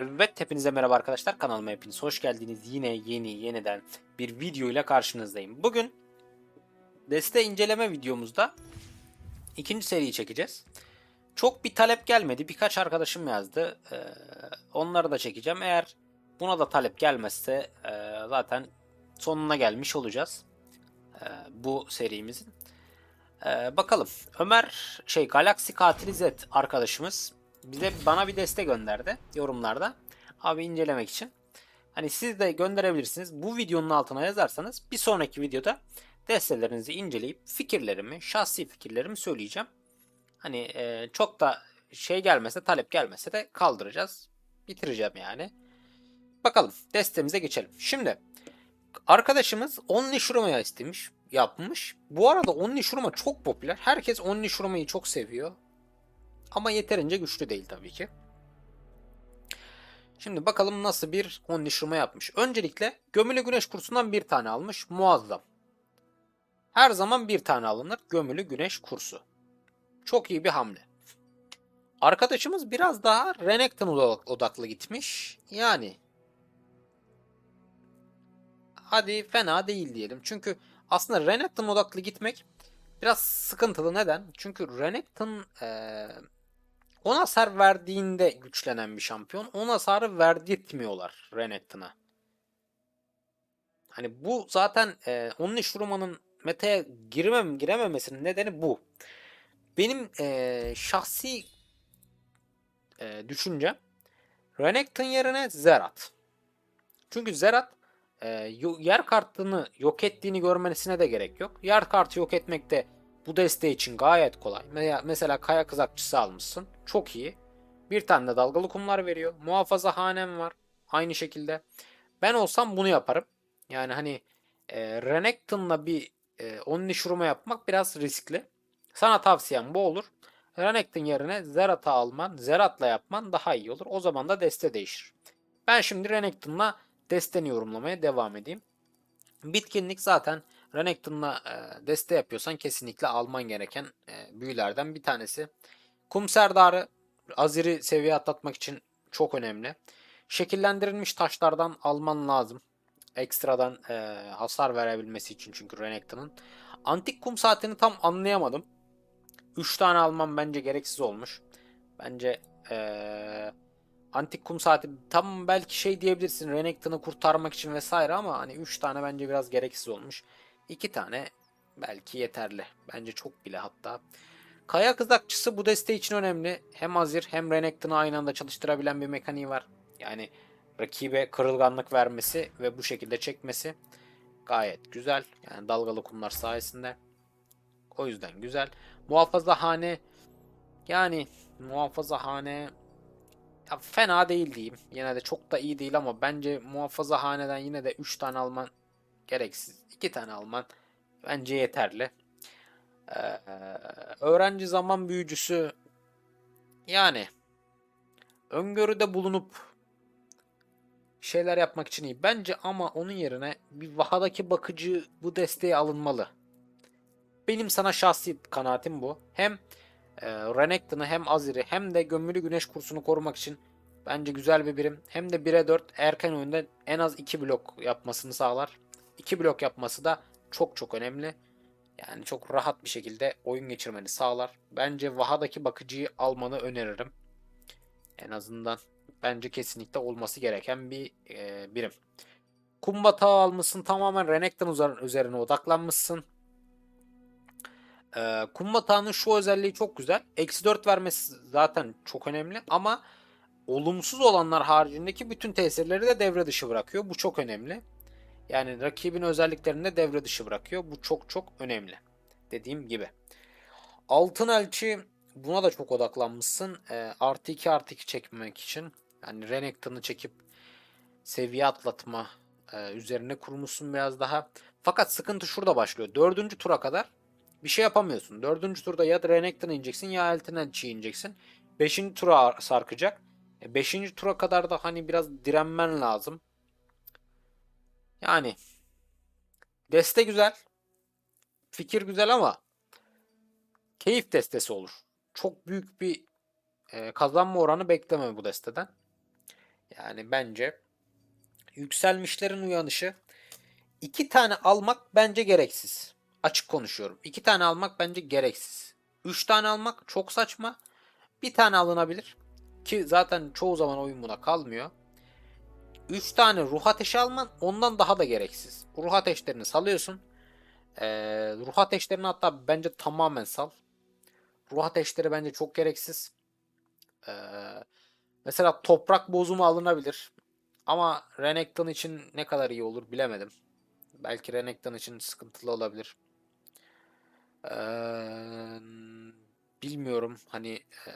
Evet hepinize merhaba arkadaşlar kanalıma hepiniz hoş geldiniz. Yine yeni yeniden bir video ile karşınızdayım. Bugün deste inceleme videomuzda ikinci seriyi çekeceğiz. Çok bir talep gelmedi. Birkaç arkadaşım yazdı. Ee, onları da çekeceğim. Eğer buna da talep gelmezse e, zaten sonuna gelmiş olacağız. e, bu serimizin. E, bakalım. Ömer şey Galaxy Katili Z arkadaşımız bize bana bir deste gönderdi yorumlarda. Abi incelemek için. Hani siz de gönderebilirsiniz. Bu videonun altına yazarsanız bir sonraki videoda destelerinizi inceleyip fikirlerimi, şahsi fikirlerimi söyleyeceğim. Hani e, çok da şey gelmese, talep gelmese de kaldıracağız. Bitireceğim yani. Bakalım destemize geçelim. Şimdi arkadaşımız Only Shuruma'ya istemiş, yapmış. Bu arada Only Shuruma çok popüler. Herkes Only Shuruma'yı çok seviyor. Ama yeterince güçlü değil tabii ki. Şimdi bakalım nasıl bir Only yapmış. Öncelikle gömülü güneş kursundan bir tane almış. Muazzam. Her zaman bir tane alınır gömülü güneş kursu. Çok iyi bir hamle. Arkadaşımız biraz daha Renekton odaklı gitmiş. Yani hadi fena değil diyelim. Çünkü aslında Renekton odaklı gitmek biraz sıkıntılı. Neden? Çünkü Renekton ee, 10 hasar verdiğinde güçlenen bir şampiyon. 10 hasarı verdirtmiyorlar Renekton'a. Hani bu zaten e, onun iş Ruma'nın meta'ya girmem, girememesinin nedeni bu. Benim e, şahsi e, düşüncem Renekton yerine Zerat. Çünkü Zerat e, yer kartını yok ettiğini görmenesine de gerek yok. Yer kartı yok etmek de bu desteği için gayet kolay. Mesela kaya kızakçısı almışsın. Çok iyi. Bir tane de dalgalı kumlar veriyor. Muhafaza hanem var. Aynı şekilde. Ben olsam bunu yaparım. Yani hani e, Renekton'la bir e, onun işuruma yapmak biraz riskli. Sana tavsiyem bu olur. Renekton yerine Zerat'ı alman, Zerat'la yapman daha iyi olur. O zaman da deste değişir. Ben şimdi Renekton'la desteni yorumlamaya devam edeyim. Bitkinlik zaten Renekton'la e, deste yapıyorsan kesinlikle alman gereken e, büyülerden bir tanesi. Kum Serdarı Azir'i seviye atlatmak için çok önemli. Şekillendirilmiş taşlardan alman lazım. Ekstradan e, hasar verebilmesi için çünkü Renekton'un. Antik kum saatini tam anlayamadım. 3 tane almam bence gereksiz olmuş. Bence e, antik kum saati tam belki şey diyebilirsin Renekton'u kurtarmak için vesaire ama hani 3 tane bence biraz gereksiz olmuş. 2 tane belki yeterli. Bence çok bile hatta. Kaya kızakçısı bu deste için önemli. Hem Azir hem Renekton'u aynı anda çalıştırabilen bir mekaniği var. Yani rakibe kırılganlık vermesi ve bu şekilde çekmesi gayet güzel. Yani dalgalı kumlar sayesinde. O yüzden güzel. Muhafaza hane yani muhafaza hane ya fena değil diyeyim. Yine de çok da iyi değil ama bence muhafaza haneden yine de 3 tane alman gereksiz. 2 tane alman bence yeterli. Ee, öğrenci zaman büyücüsü yani öngörüde bulunup şeyler yapmak için iyi. Bence ama onun yerine bir vahadaki bakıcı bu desteğe alınmalı. Benim sana şahsi kanaatim bu. Hem e, Renekton'u hem Azir'i hem de gömülü güneş kursunu korumak için bence güzel bir birim. Hem de 1'e 4 erken oyunda en az 2 blok yapmasını sağlar. 2 blok yapması da çok çok önemli. Yani çok rahat bir şekilde oyun geçirmeni sağlar. Bence Vaha'daki bakıcıyı almanı öneririm. En azından bence kesinlikle olması gereken bir e, birim. Kum batağı almışsın tamamen Renekton üzerine odaklanmışsın. E, kum batağının şu özelliği çok güzel. Eksi 4 vermesi zaten çok önemli ama olumsuz olanlar haricindeki bütün tesirleri de devre dışı bırakıyor. Bu çok önemli. Yani rakibin özelliklerini de devre dışı bırakıyor. Bu çok çok önemli. Dediğim gibi. Altın elçi buna da çok odaklanmışsın. E, artı 2 artı 2 çekmemek için. Yani Renekton'u çekip seviye atlatma e, üzerine kurmuşsun biraz daha. Fakat sıkıntı şurada başlıyor. Dördüncü tura kadar bir şey yapamıyorsun. Dördüncü turda ya Renekton'u ineceksin ya Altın elçiyi ineceksin. Beşinci tura sarkacak. E, beşinci tura kadar da hani biraz direnmen lazım. Yani deste güzel. Fikir güzel ama keyif destesi olur. Çok büyük bir e, kazanma oranı bekleme bu desteden. Yani bence yükselmişlerin uyanışı iki tane almak bence gereksiz. Açık konuşuyorum. İki tane almak bence gereksiz. Üç tane almak çok saçma. Bir tane alınabilir. Ki zaten çoğu zaman oyun buna kalmıyor. 3 tane ruh ateşi alman ondan daha da gereksiz. Ruh ateşlerini salıyorsun. Ee, ruh ateşlerini hatta bence tamamen sal. Ruh ateşleri bence çok gereksiz. Ee, mesela toprak bozumu alınabilir. Ama Renekton için ne kadar iyi olur bilemedim. Belki Renekton için sıkıntılı olabilir. Ee, bilmiyorum. Hani e,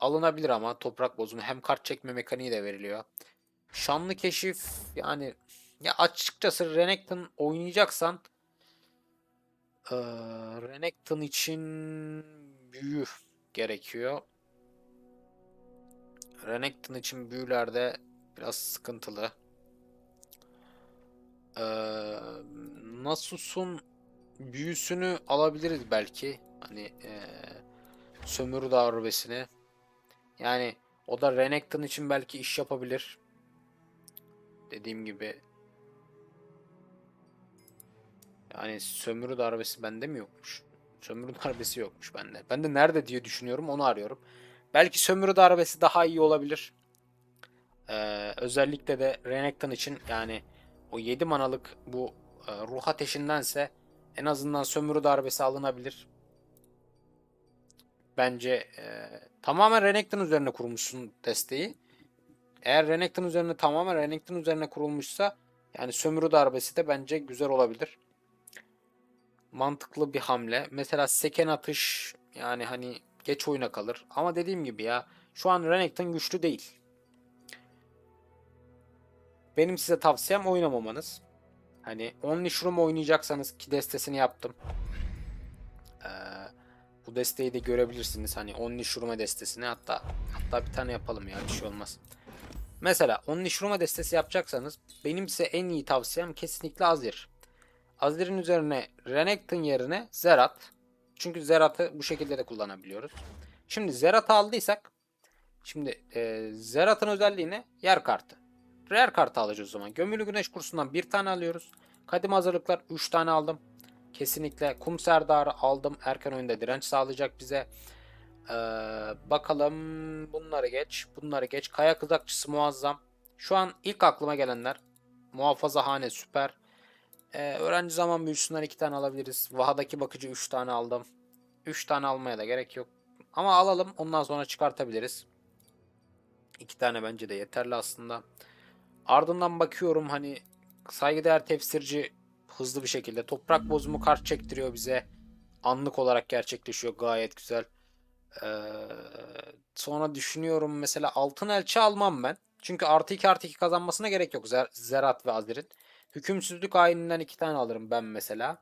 alınabilir ama toprak bozumu hem kart çekme mekaniği de veriliyor. Şanlı keşif yani ya açıkçası Renekton oynayacaksan eee Renekton için büyü gerekiyor. Renekton için büyülerde biraz sıkıntılı. Eee Nasus'un büyüsünü alabiliriz belki. Hani eee sömürü darbesini. Yani o da Renekton için belki iş yapabilir. Dediğim gibi yani sömürü darbesi bende mi yokmuş? Sömürü darbesi yokmuş bende. Ben de nerede diye düşünüyorum onu arıyorum. Belki sömürü darbesi daha iyi olabilir. Ee, özellikle de Renekton için yani o 7 manalık bu e, ruh ateşindense en azından sömürü darbesi alınabilir. Bence e, tamamen Renekton üzerine kurmuşsun desteği. Eğer Renekton üzerine tamamen Renekton üzerine kurulmuşsa yani sömürü darbesi de bence güzel olabilir. Mantıklı bir hamle. Mesela seken atış yani hani geç oyuna kalır. Ama dediğim gibi ya şu an Renekton güçlü değil. Benim size tavsiyem oynamamanız. Hani Only Shroom oynayacaksanız ki destesini yaptım. Ee, bu desteği de görebilirsiniz. Hani Only Shroom'a destesini hatta hatta bir tane yapalım ya bir şey olmaz. Mesela onun Nishiruma destesi yapacaksanız benim size en iyi tavsiyem kesinlikle Azir. Azir'in üzerine Renekton yerine Zerat. Çünkü Zerat'ı bu şekilde de kullanabiliyoruz. Şimdi Zerat'ı aldıysak şimdi e, Zerat'ın özelliği ne? Yer kartı. Rare kartı alacağız o zaman. Gömülü Güneş kursundan bir tane alıyoruz. Kadim hazırlıklar 3 tane aldım. Kesinlikle Kum Serdar'ı aldım. Erken oyunda direnç sağlayacak bize. Ee, bakalım bunları geç. Bunları geç. Kaya kızakçısı muazzam. Şu an ilk aklıma gelenler. Muhafaza hane süper. Ee, öğrenci zaman büyüsünden iki tane alabiliriz. Vahadaki bakıcı üç tane aldım. Üç tane almaya da gerek yok. Ama alalım ondan sonra çıkartabiliriz. İki tane bence de yeterli aslında. Ardından bakıyorum hani saygıdeğer tefsirci hızlı bir şekilde toprak bozumu kart çektiriyor bize. Anlık olarak gerçekleşiyor gayet güzel. Ee, sonra düşünüyorum mesela altın elçi almam ben. Çünkü artı 2 artı 2 kazanmasına gerek yok Zer Zerat ve Azir'in. Hükümsüzlük ayininden 2 tane alırım ben mesela.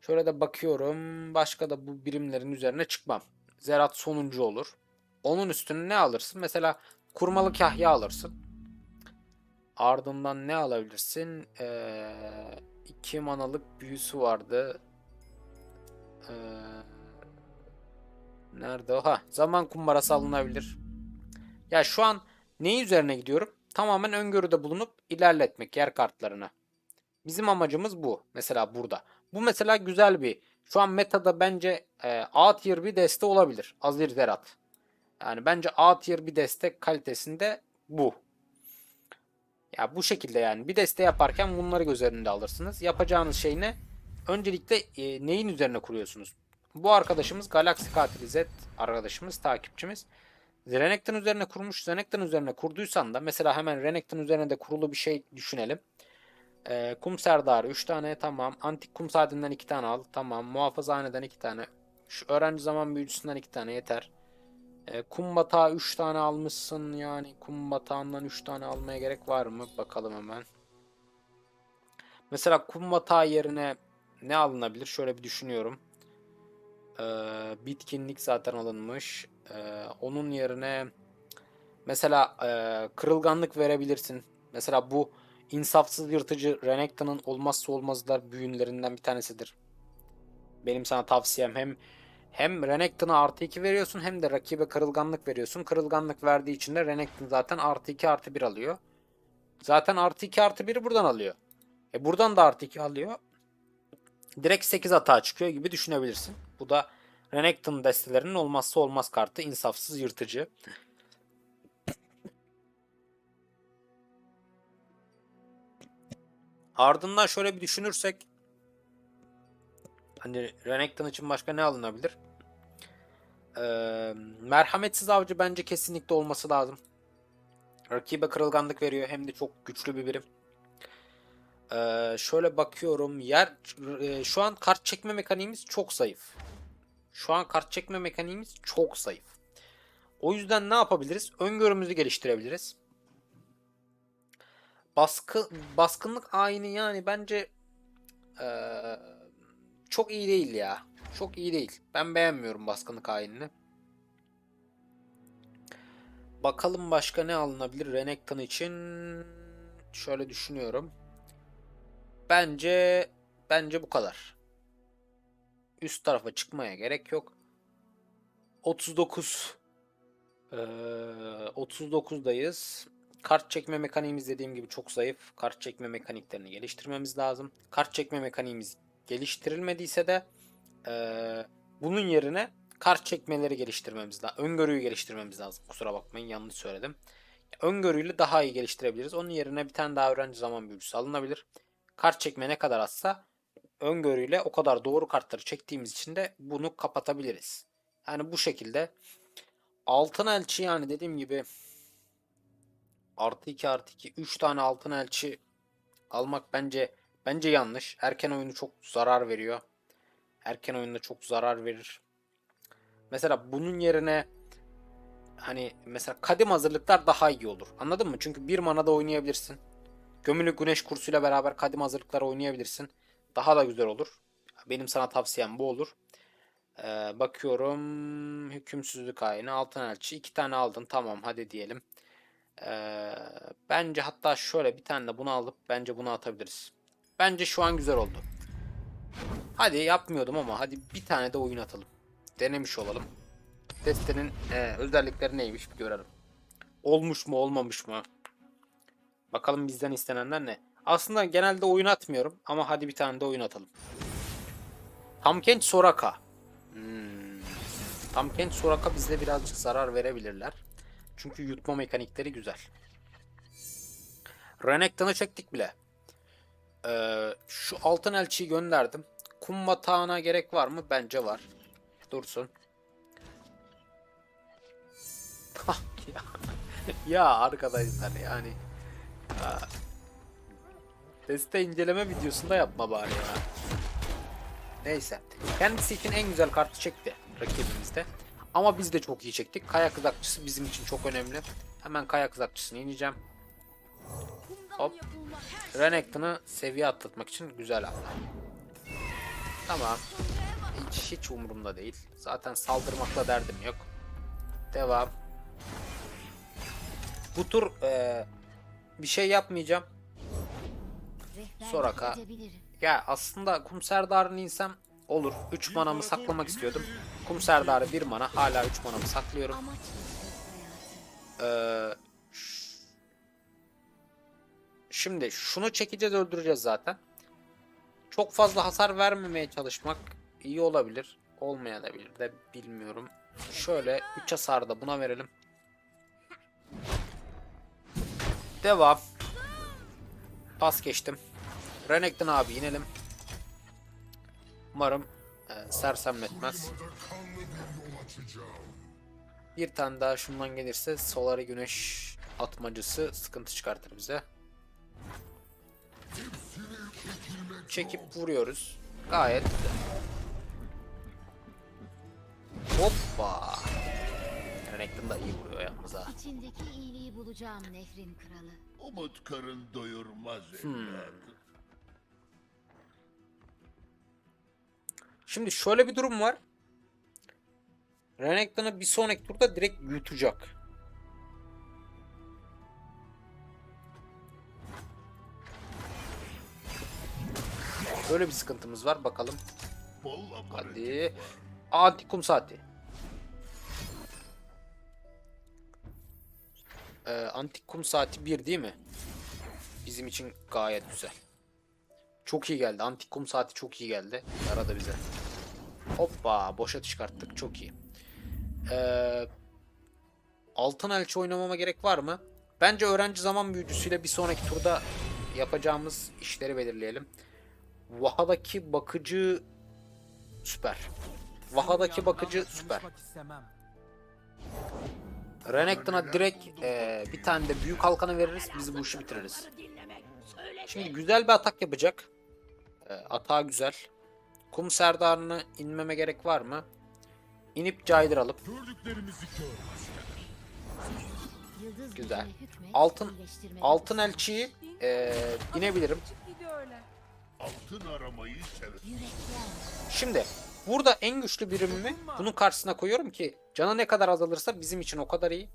Şöyle de bakıyorum. Başka da bu birimlerin üzerine çıkmam. Zerat sonuncu olur. Onun üstüne ne alırsın? Mesela kurmalı kahya alırsın. Ardından ne alabilirsin? Ee, iki manalık büyüsü vardı. Ee, Nerede? Ha, zaman kumbarası alınabilir. Ya şu an neyi üzerine gidiyorum? Tamamen öngörüde bulunup ilerletmek yer kartlarını. Bizim amacımız bu. Mesela burada. Bu mesela güzel bir. Şu an metada bence e, A tier bir deste olabilir. Azir Zerat. Yani bence A tier bir deste kalitesinde bu. Ya bu şekilde yani bir deste yaparken bunları göz önünde alırsınız. Yapacağınız şey ne? Öncelikle e, neyin üzerine kuruyorsunuz? Bu arkadaşımız Galaxy Katili Z arkadaşımız, takipçimiz. Renekton üzerine kurmuş. Renekton üzerine kurduysan da mesela hemen Renekton üzerine de kurulu bir şey düşünelim. Ee, kum serdarı 3 tane tamam. Antik kum saatinden 2 tane al. Tamam. Muhafazhaneden 2 tane. Şu öğrenci zaman büyücüsünden 2 tane yeter. Ee, kum batağı 3 tane almışsın yani. Kum batağından 3 tane almaya gerek var mı? Bakalım hemen. Mesela kum batağı yerine ne alınabilir? Şöyle bir düşünüyorum. Ee, bitkinlik zaten alınmış. Ee, onun yerine mesela e, kırılganlık verebilirsin. Mesela bu insafsız yırtıcı Renekton'un olmazsa olmazlar büyünlerinden bir tanesidir. Benim sana tavsiyem hem Hem Renekton'a artı 2 veriyorsun hem de rakibe kırılganlık veriyorsun. Kırılganlık verdiği için de Renekton zaten artı 2 artı 1 alıyor. Zaten artı 2 artı 1'i buradan alıyor. E buradan da artı 2 alıyor. Direkt 8 hata çıkıyor gibi düşünebilirsin. Bu da Renekton destelerinin olmazsa olmaz kartı. insafsız yırtıcı. Ardından şöyle bir düşünürsek hani Renekton için başka ne alınabilir? Ee, merhametsiz avcı bence kesinlikle olması lazım. Rakibe kırılganlık veriyor hem de çok güçlü bir birim. Ee, şöyle bakıyorum yer e, şu an kart çekme mekaniğimiz çok zayıf. Şu an kart çekme mekaniğimiz çok zayıf. O yüzden ne yapabiliriz? Öngörümüzü geliştirebiliriz. Baskı baskınlık ayini yani bence eee, çok iyi değil ya. Çok iyi değil. Ben beğenmiyorum baskınlık ayinini. Bakalım başka ne alınabilir Renekton için? Şöyle düşünüyorum. Bence bence bu kadar. Üst tarafa çıkmaya gerek yok. 39 eee 39'dayız. Kart çekme mekaniğimiz dediğim gibi çok zayıf. Kart çekme mekaniklerini geliştirmemiz lazım. Kart çekme mekaniğimiz geliştirilmediyse de eee, bunun yerine kart çekmeleri geliştirmemiz lazım. Öngörüyü geliştirmemiz lazım. Kusura bakmayın yanlış söyledim. Öngörüyle daha iyi geliştirebiliriz. Onun yerine bir tane daha öğrenci zaman büyücüsü alınabilir. Kart çekme ne kadar azsa öngörüyle o kadar doğru kartları çektiğimiz için de bunu kapatabiliriz. Yani bu şekilde altın elçi yani dediğim gibi artı 2 artı 2 3 tane altın elçi almak bence bence yanlış. Erken oyunu çok zarar veriyor. Erken oyunda çok zarar verir. Mesela bunun yerine hani mesela kadim hazırlıklar daha iyi olur. Anladın mı? Çünkü bir manada oynayabilirsin. Gömülü güneş kursuyla beraber kadim hazırlıklar oynayabilirsin. Daha da güzel olur. Benim sana tavsiyem bu olur. Ee, bakıyorum hükümsüzlük ayini altın elçi iki tane aldın tamam hadi diyelim. Ee, bence hatta şöyle bir tane de bunu alıp bence bunu atabiliriz. Bence şu an güzel oldu. Hadi yapmıyordum ama hadi bir tane de oyun atalım. Denemiş olalım. Destenin e, özellikleri neymiş bir görelim. Olmuş mu olmamış mı? Bakalım bizden istenenler ne? Aslında genelde oyun atmıyorum ama hadi bir tane de oyun atalım. Tamkenç Soraka. Hmm. Tamkenç Soraka bize birazcık zarar verebilirler. Çünkü yutma mekanikleri güzel. Renekton'u çektik bile. Ee, şu altın elçiyi gönderdim. Kum batağına gerek var mı? Bence var. Dursun. ya arkadaşlar yani. Ya. Deste inceleme videosunda yapma bari ya. Neyse. Kendisi için en güzel kartı çekti rakibimizde. Ama biz de çok iyi çektik. Kaya kızakçısı bizim için çok önemli. Hemen kaya kızakçısını ineceğim. Hop. Renekton'u seviye atlatmak için güzel hamle. Tamam. Hiç, hiç umurumda değil. Zaten saldırmakla derdim yok. Devam. Bu tur eee, bir şey yapmayacağım. Soraka. Ya aslında kum serdarını insem olur. 3 manamı saklamak istiyordum. Kum serdarı 1 mana. Hala 3 manamı saklıyorum. Ee, şimdi şunu çekeceğiz öldüreceğiz zaten. Çok fazla hasar vermemeye çalışmak iyi olabilir. Olmayabilir de bilmiyorum. Şöyle 3 hasar da buna verelim. Devam. Pas geçtim. Renekton abi inelim. Umarım e, sersemletmez. Bir tane daha şundan gelirse Solari Güneş atmacısı sıkıntı çıkartır bize. Çekip vuruyoruz. Gayet güzel. Hoppa. Renekton da iyi vuruyor yalnız ha. içindeki iyiliği bulacağım nehrin kralı. Umut karın doyurmaz Hmm. evlat. Şimdi şöyle bir durum var. Renekton'u bir sonraki turda direkt yutacak. Böyle bir sıkıntımız var bakalım. Hadi. var. Antik kum saati. Ee, antik kum saati 1 değil mi? Bizim için gayet güzel. Çok iyi geldi. Antik kum saati çok iyi geldi. Arada bize. Hoppa boşa çıkarttık. Çok iyi. Ee, altın elçi oynamama gerek var mı? Bence öğrenci zaman büyücüsüyle bir sonraki turda yapacağımız işleri belirleyelim. Vaha'daki bakıcı süper. Vaha'daki bakıcı süper. Renekton'a direkt e, bir tane de büyük halkanı veririz. Biz bu işi bitiririz. Şimdi güzel bir atak yapacak. E, atağı güzel. Kum serdarını inmeme gerek var mı? İnip caydıralım. Güzel. Altın-. Altın elçiyi e, inebilirim. Altın aramayı. Şimdi burada en güçlü birimimi bunun karşısına koyuyorum ki canı ne kadar azalırsa bizim için o kadar iyi.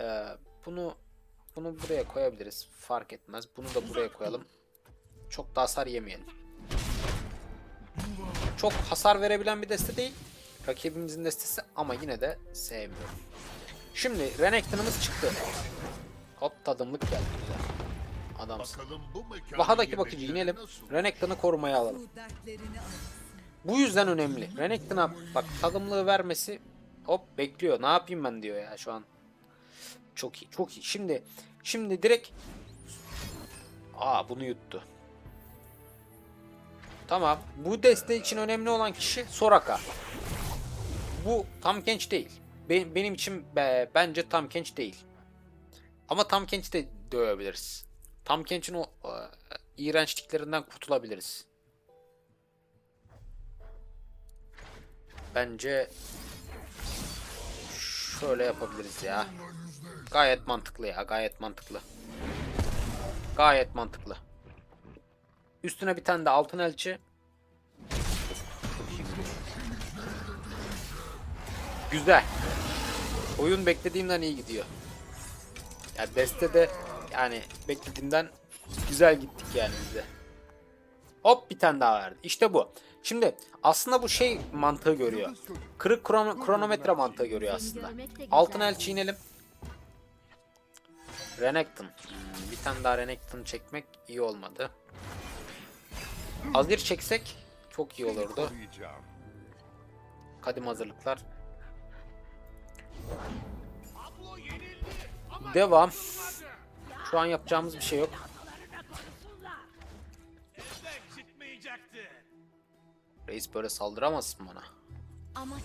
Ee, bunu bunu buraya koyabiliriz. Fark etmez. Bunu da buraya koyalım. Çok da hasar yemeyelim. Çok hasar verebilen bir deste değil. Rakibimizin destesi ama yine de sevmiyorum. Şimdi Renekton'ımız çıktı. Hop tadımlık geldi güzel. Adamsın. Vahadaki bakıcı inelim. Renekton'u korumaya alalım. Bu yüzden önemli. Renekton'a bak tadımlığı vermesi hop bekliyor. Ne yapayım ben diyor ya şu an. Çok iyi, çok iyi. Şimdi şimdi direkt Aa bunu yuttu. Tamam. Bu deste için önemli olan kişi Soraka. Bu tam genç değil. Be- benim için be- bence tam genç değil. Ama tam genç de dövebiliriz. Tam gençin o e, iğrençliklerinden kurtulabiliriz. Bence şöyle yapabiliriz ya. Gayet mantıklı ya, gayet mantıklı. Gayet mantıklı. Üstüne bir tane de altın elçi. Güzel. Oyun beklediğimden iyi gidiyor. Ya deste de yani beklediğimden güzel gittik yani bize. Hop bir tane daha verdi. İşte bu. Şimdi aslında bu şey mantığı görüyor. Kırık krono- kronometre mantığı görüyor aslında. Altın elçi inelim. Renekton. Hmm, bir tane daha Renekton çekmek iyi olmadı. Azir çeksek çok iyi olurdu. Kadim hazırlıklar. Devam. Şu an yapacağımız bir şey yok. Reis böyle saldıramazsın bana. Amaç.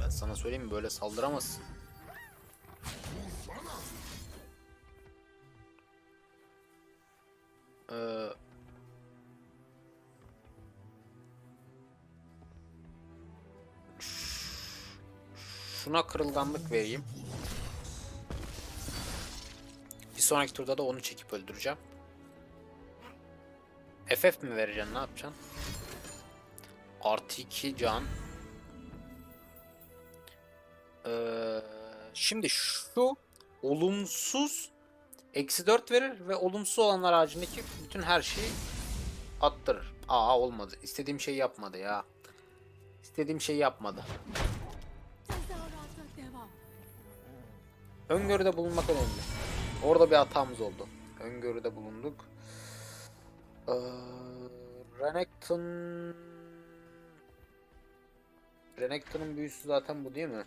Ben sana söyleyeyim mi böyle saldıramazsın. Ee, şuna kırılganlık vereyim. Bir sonraki turda da onu çekip öldüreceğim. FF mi vereceksin ne yapacaksın? Artı 2 can. Ee, şimdi şu olumsuz eksi 4 verir ve olumsuz olanlar haricindeki bütün her şeyi attırır. Aa olmadı. İstediğim şeyi yapmadı ya. İstediğim şeyi yapmadı. Öngörüde bulunmak önemli. Orada bir hatamız oldu. Öngörüde bulunduk. Ee, Renekton Renekton'un büyüsü zaten bu değil mi?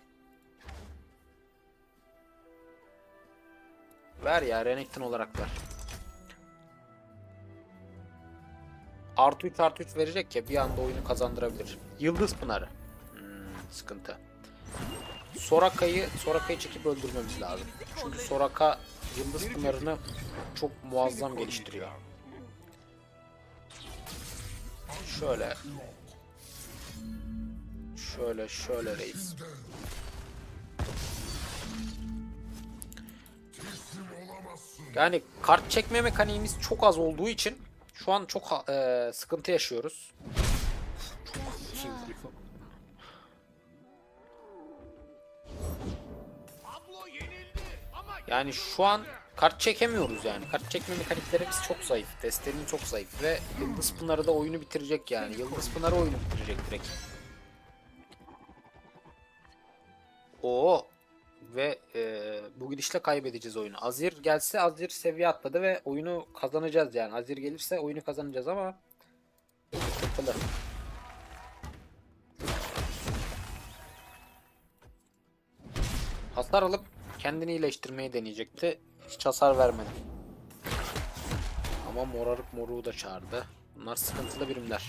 Ver ya Renekton olarak ver. Artı 3 artı 3 verecek ya bir anda oyunu kazandırabilir. Yıldız Pınarı. Hmm, sıkıntı. Soraka'yı Soraka'yı çekip öldürmemiz lazım. Çünkü Soraka Yıldız Pınarı'nı çok muazzam geliştiriyor. Şöyle. Şöyle şöyle reis. Yani kart çekme mekaniğimiz çok az olduğu için şu an çok eee, sıkıntı yaşıyoruz. Yani şu an kart çekemiyoruz yani. Kart çekme mekaniklerimiz çok zayıf. Destenin çok zayıf ve Yıldız Pınarı da oyunu bitirecek yani. Yıldız Pınarı oyunu bitirecek direkt. Oo ve e, bu gidişle kaybedeceğiz oyunu. Azir gelse Azir seviye atladı ve oyunu kazanacağız yani. Azir gelirse oyunu kazanacağız ama sıkıntılı. Hasar alıp kendini iyileştirmeyi deneyecekti. Hiç hasar vermedi. Ama morarık moruğu da çağırdı. Bunlar sıkıntılı birimler.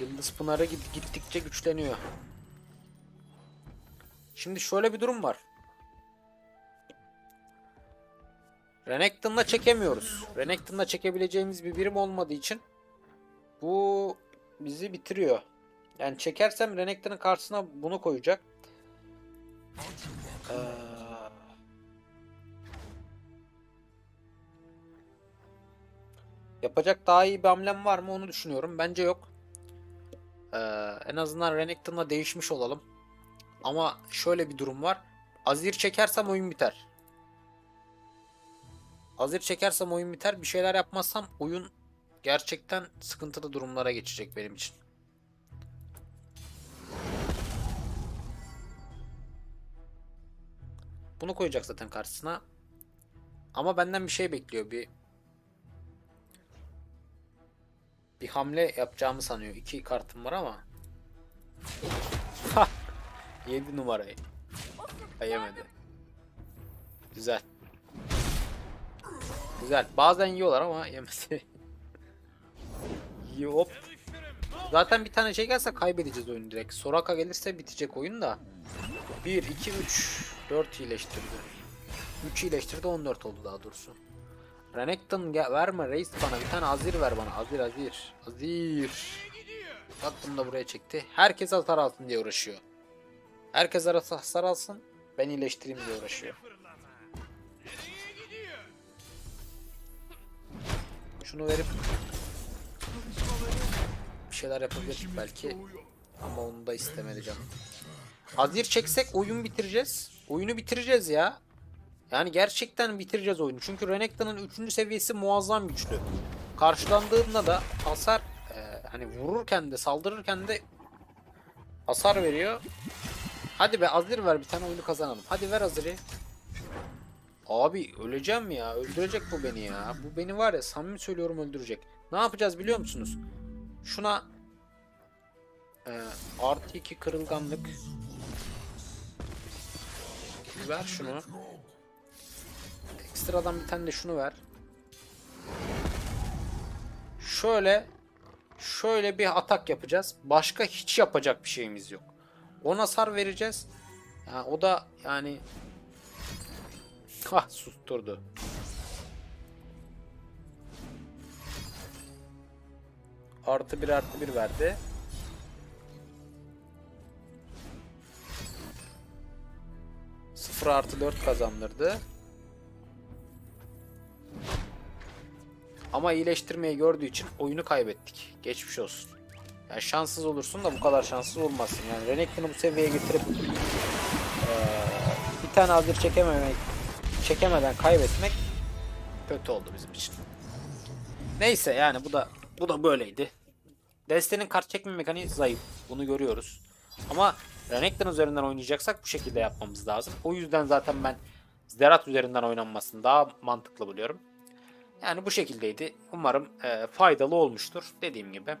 Yıldız Pınarı git- gittikçe güçleniyor. Şimdi şöyle bir durum var. Renekton'la çekemiyoruz. Renekton'la çekebileceğimiz bir birim olmadığı için bu bizi bitiriyor. Yani çekersem Renekton'un karşısına bunu koyacak. Yapacak daha iyi bir hamlem var mı onu düşünüyorum. Bence yok. Ee, en azından Renekton'la değişmiş olalım. Ama şöyle bir durum var. Azir çekersem oyun biter. Azir çekersem oyun biter. Bir şeyler yapmazsam oyun gerçekten sıkıntılı durumlara geçecek benim için. Bunu koyacak zaten karşısına. Ama benden bir şey bekliyor. Bir bir hamle yapacağımı sanıyor. İki kartım var ama. 7 numarayı. Ay, Yemedi. Güzel. Güzel. Bazen yiyorlar ama yemedi. Hop. Zaten bir tane şey gelse kaybedeceğiz oyunu direkt. Soraka gelirse bitecek oyun da. 1, 2, 3. 4 iyileştirdi. 3 iyileştirdi 14 oldu daha doğrusu. Renekton gel verme reis bana bir tane Azir ver bana. Azir Azir. Azir. Bunu da buraya çekti. Herkes hasar alsın diye uğraşıyor. Herkes arası hasar alsın. Ben iyileştireyim diye uğraşıyor. Şunu verip bir şeyler yapabilir belki. Ama onu da istemedi canım. Azir çeksek oyun bitireceğiz. Oyunu bitireceğiz ya. Yani gerçekten bitireceğiz oyunu. Çünkü Renekton'un 3. seviyesi muazzam güçlü. Karşılandığında da hasar e, hani vururken de saldırırken de hasar veriyor. Hadi be Azir ver bir tane oyunu kazanalım. Hadi ver Azir'i. Abi öleceğim ya. Öldürecek bu beni ya. Bu beni var ya samimi söylüyorum öldürecek. Ne yapacağız biliyor musunuz? Şuna e, artı 2 kırılganlık ver şunu. Ekstradan bir tane de şunu ver. Şöyle şöyle bir atak yapacağız. Başka hiç yapacak bir şeyimiz yok. Ona hasar vereceğiz. Yani o da yani Ah susturdu. Artı bir artı bir verdi. Sıfır artı dört kazandırdı. Ama iyileştirmeyi gördüğü için oyunu kaybettik. Geçmiş olsun. Yani şanssız olursun da bu kadar şanssız olmazsın. Yani Renekton'u bu seviyeye getirip eee, bir tane hazır çekememek, çekemeden kaybetmek kötü oldu bizim için. Neyse yani bu da bu da böyleydi. Destenin kart çekme mekaniği zayıf. Bunu görüyoruz. Ama Renekton üzerinden oynayacaksak bu şekilde yapmamız lazım. O yüzden zaten ben Zerat üzerinden oynanmasını daha mantıklı buluyorum. Yani bu şekildeydi. Umarım e, faydalı olmuştur. Dediğim gibi.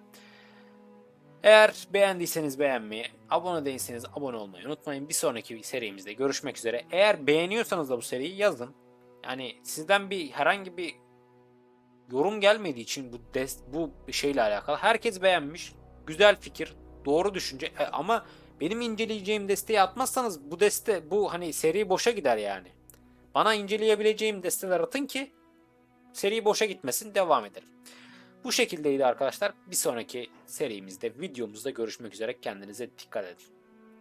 Eğer beğendiyseniz beğenmeyi, abone değilseniz abone olmayı unutmayın. Bir sonraki serimizde görüşmek üzere. Eğer beğeniyorsanız da bu seriyi yazın. Yani sizden bir herhangi bir yorum gelmediği için bu des, bu şeyle alakalı herkes beğenmiş. Güzel fikir, doğru düşünce E, ama benim inceleyeceğim desteği atmazsanız bu deste bu hani seri boşa gider yani. Bana inceleyebileceğim desteler atın ki seri boşa gitmesin devam edelim. Bu şekildeydi arkadaşlar. Bir sonraki serimizde videomuzda görüşmek üzere. Kendinize dikkat edin.